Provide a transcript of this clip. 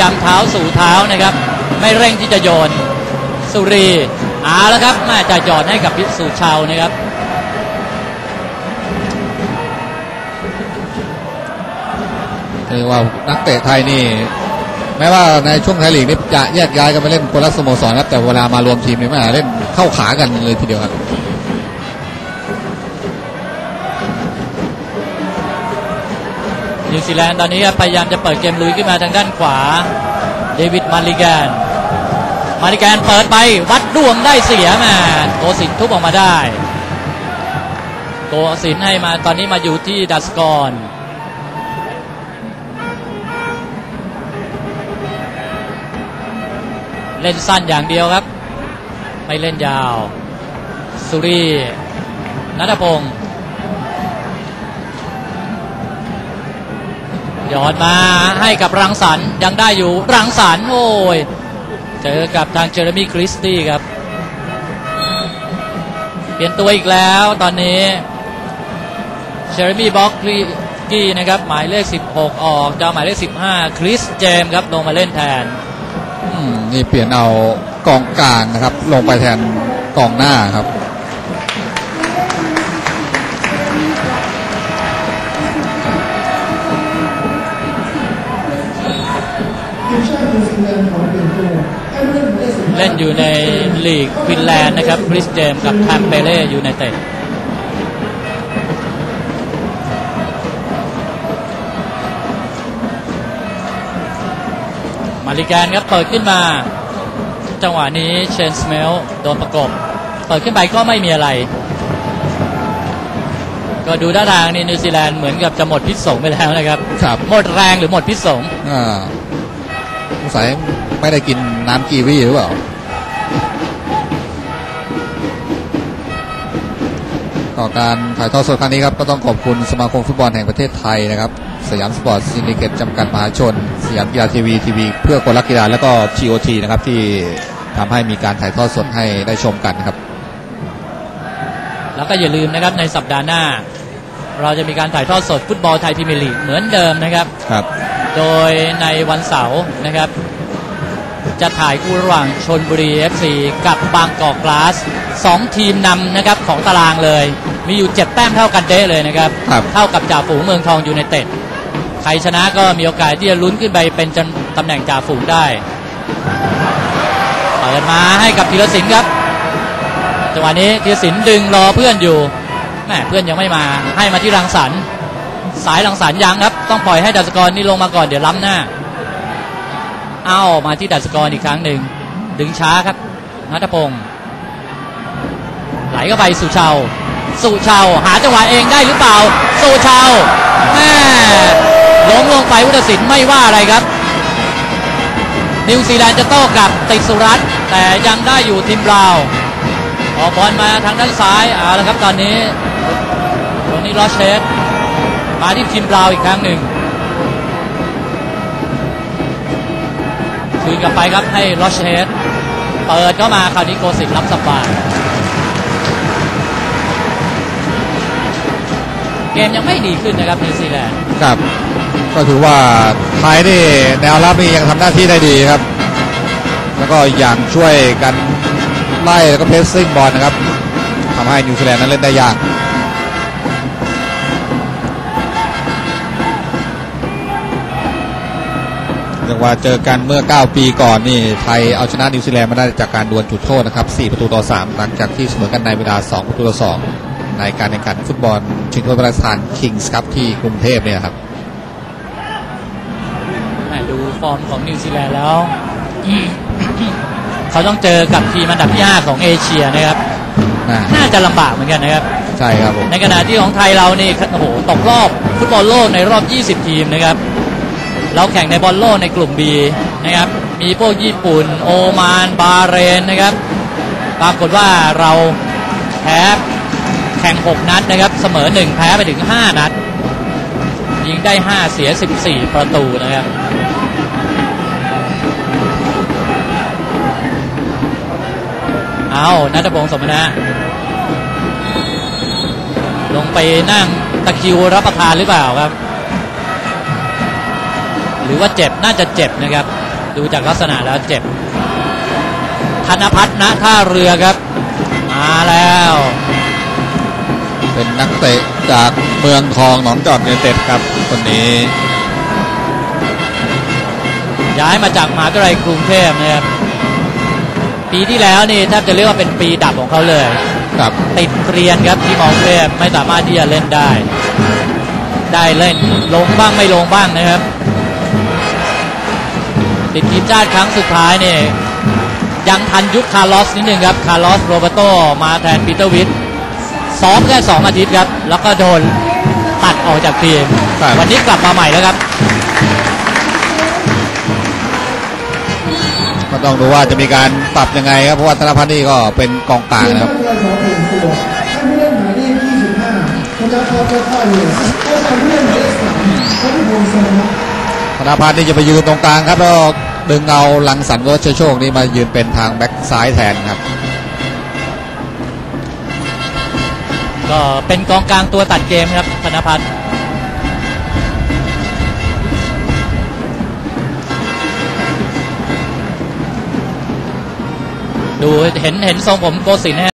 ยำเท้าสู่เท้านะครับ ไม่เร่งที่จะโยนสุรีเอาแล้วครับแม่จะหยอดให้กับพิสุชาวนะครับคือว่านักเตะไทยนี่แม้ว่าในช่วงไทยลีกนี่จะแยกย้ายกันไปเล่นคนละสโมสรครับแต่เวลามารวมทีมนี่แม่เล่นเข้าขากันเลยทีเดียวครับ นิวซีแลนด์ตอนนี้พยายามจะเปิดเกมลุยขึ้นมาทางด้านขวา เดวิดมาริแกน มาริแกนเปิดไปวัดดวงได้เสียมาโกสินทุบออกมาได้ โกสินให้มาตอนนี้มาอยู่ที่ดัสกรเล่นสั้นอย่างเดียวครับ ไม่เล่นยาว สุรีนัทพงศ์ ยอดมาให้กับรังสรรค์ยังได้อยู่รังสรรค์โอ้ยเจอกับทางเจอร์มี่คริสตี้ครับ เปลี่ยนตัวอีกแล้วตอนนี้เจอร์มี่บ็อกกี้นะครับหมายเลข 16 ออกจะเอหมายเลข 15 คริสเจมครับลงมาเล่นแทนนี่เปลี่ยนเอากองกลางนะครับ ลงไปแทนกองหน้าครับ เล่นอยู่ในลีกฟินแลนด์นะครับคริสเจมส์กับแทมเปเล่ยูไนเต็ดมาริแกนครับเปิดขึ้นมา จังหวะนี้เชนสเมลโดนประกบ เปิดขึ้นไปก็ไม่มีอะไร ก็ดูท่าทางนี่นิวซีแลนด์เหมือนกับจะหมดพิษสงไปแล้วนะครับครับหมดแรงหรือหมดพิษสงอ่าส งสัยไม่ได้กินน้ำกีวีหรือเปล่าต่อการถ่ายทอดสดครั้งนี้ครับก็ต้องขอบคุณสมาคมฟุตบอลแห่งประเทศไทยนะครับ สยามสปอร์ตซินิเกตจำกัดมหาชน สยามกีฬาทีวีทีวีเพื่อคนรักกีฬาแล้วก็ GOT นะครับที่ทำให้มีการถ่ายทอดสดให้ได้ชมกันนะครับ แล้วก็อย่าลืมนะครับในสัปดาห์หน้า เราจะมีการถ่ายทอดสดฟุตบอลไทยพรีเมียร์ลีกเหมือนเดิมนะครับครับ โดยในวันเสาร์นะครับ จะถ่ายคู่ระหว่างชนบุรี FC กับบางกอกกลาสสองทีมนำนะครับของตารางเลย มีอยู่ 7 แต้มเท่ากันเด้เลยนะครับครับเท่ากับจ่าฝูงเมืองทองยูไนเต็ดใครชนะก็มีโอกาสที่จะลุ้นขึ้นไปเป็นจำตำแหน่งจ่าฝูงได้เปิดมาให้กับธีรศิลป์ครับจังหวะนี้ธีรศิลป์ดึงรอเพื่อนอยู่แหมเพื่อนยังไม่มาให้มาที่รังสรรค์ สายรังสรรยังครับ ต้องปล่อยให้ดัชกรนี่ลงมาก่อนเดี๋ยวล้ำหน้า เอามาที่ดัชกรอีกครั้งหนึ่งดึงช้าครับนัทพงศ์ไหลเข้าไปสุชาวสุชาวหาจังหวะเองได้หรือเปล่าสุชาวแม่ล้มลงไปวุฒิสินไม่ว่าอะไรครับ นิวซีแลนด์จะโต้กลับติดสุรัตแต่ยังได้อยู่ทีมบราวน์ออกบอลมาทางด้านซ้ายเอาละครับตอนนี้ตรงนี้ลอเชส มาที่ทีมบราวอีกครั้งหนึ่งคืนกลับไปครับให้ลอชเฮดเปิดเข้ามาคราวนี้โกสินรับสบายเกมยังไม่ดีขึ้นนะครับนิวซีแลนด์ครับก็ถือว่าไทยนี่แนวรับนี่ยังทำหน้าที่ได้ดีครับ แล้วก็อย่างช่วยกันไล่แล้วก็เพสซิ่งบอลนะครับทำให้นิวซีแลนด์นั้นเล่นได้ยาก เรียกว่าเจอกันเมื่อ 9 ปีก่อนนี่ไทยเอาชนะนิวซีแลนด์มาได้จากการดวลจุดโทษนะครับ 4 ประตูต่อ 3 หลังจากที่เสมอกันในเวลา 2 ประตูต่อ 2 ในการแข่งขันฟุตบอล ชิงถ้วยพระราชทานคิงส์ครับที่กรุงเทพเนี่ยครับแหม่ดูฟอร์มของนิวซีแลนด์แล้ว เขาต้องเจอกับทีมอันดับที่5ของเอเชียนะครับน่าน่าจะลำบากเหมือนกันนะครับ ใช่ครับผมในขณะที่ของไทยเรานี่โอ้โหตกรอบฟุตบอลโลกในรอบ 20 ทีมนะครับ เราแข่งในบอลโลกในกลุ่ม B นะครับ มีพวกญี่ปุ่น โอมาน บาเรนนะครับ ปรากฏว่าเราแพ้แข่ง 6 นัดนะครับ เสมอ 1 แพ้ไปถึง 5 นัด ยิงได้ 5 เสีย 14 ประตูนะครับเอานัทพงศ์สมนะลงไปนั่งตะคิวรับประทานหรือเปล่าครับ หรือว่าเจ็บน่าจะเจ็บนะครับ ดูจากลักษณะแล้วเจ็บ ธนพัฒน์ณท่าเรือครับ มาแล้ว เป็นนักเตะจากเมืองทองหนองจอกยูไนเต็ดครับคนนี้ ย้ายมาจากมหาวิทยาลัยกรุงเทพนะครับปีที่แล้วนี่แทบจะเรียกว่าเป็นปีดับของเขาเลยครับติดเรียนครับที่มองเทพไม่สามารถที่จะเล่นได้ ได้เล่นลงบ้างไม่ลงบ้างนะครับ ติดทีมชาติครั้งสุดท้ายเนี่ยยังทันยุคคาร์ลอสนิดหนึ่งครับ คาร์ลอสโรเบโตมาแทนปีเตอร์วิทซ้อมแค่สองอาทิตย์ครับ แล้วก็โดนตัดออกจากทีมครับวันนี้กลับมาใหม่แล้วครับ ก็ต้องดูว่าจะมีการปรับยังไงครับ เพราะว่าธนพัฒน์นี่ก็เป็นกองกลางนะครับ ท่านานผู้เล่นหมายเลข25คุณจะพอค่อยๆเลยก็ท่านผู้เล่นหมายเลข3ท่านผู้พงศ์สมบัติธนพัฒน์นี่จะไปยืนตรงกลางครับแล้วดึงเอาหลังสันวัชโชคนี่มายืนเป็นทางแบ็กซ้ายแทนครับ ก็เป็นกองกลางตัวตัดเกมครับธนพัฒน์ดูเห็นเห็นทรงผมโกศินทร์ไหมฮะ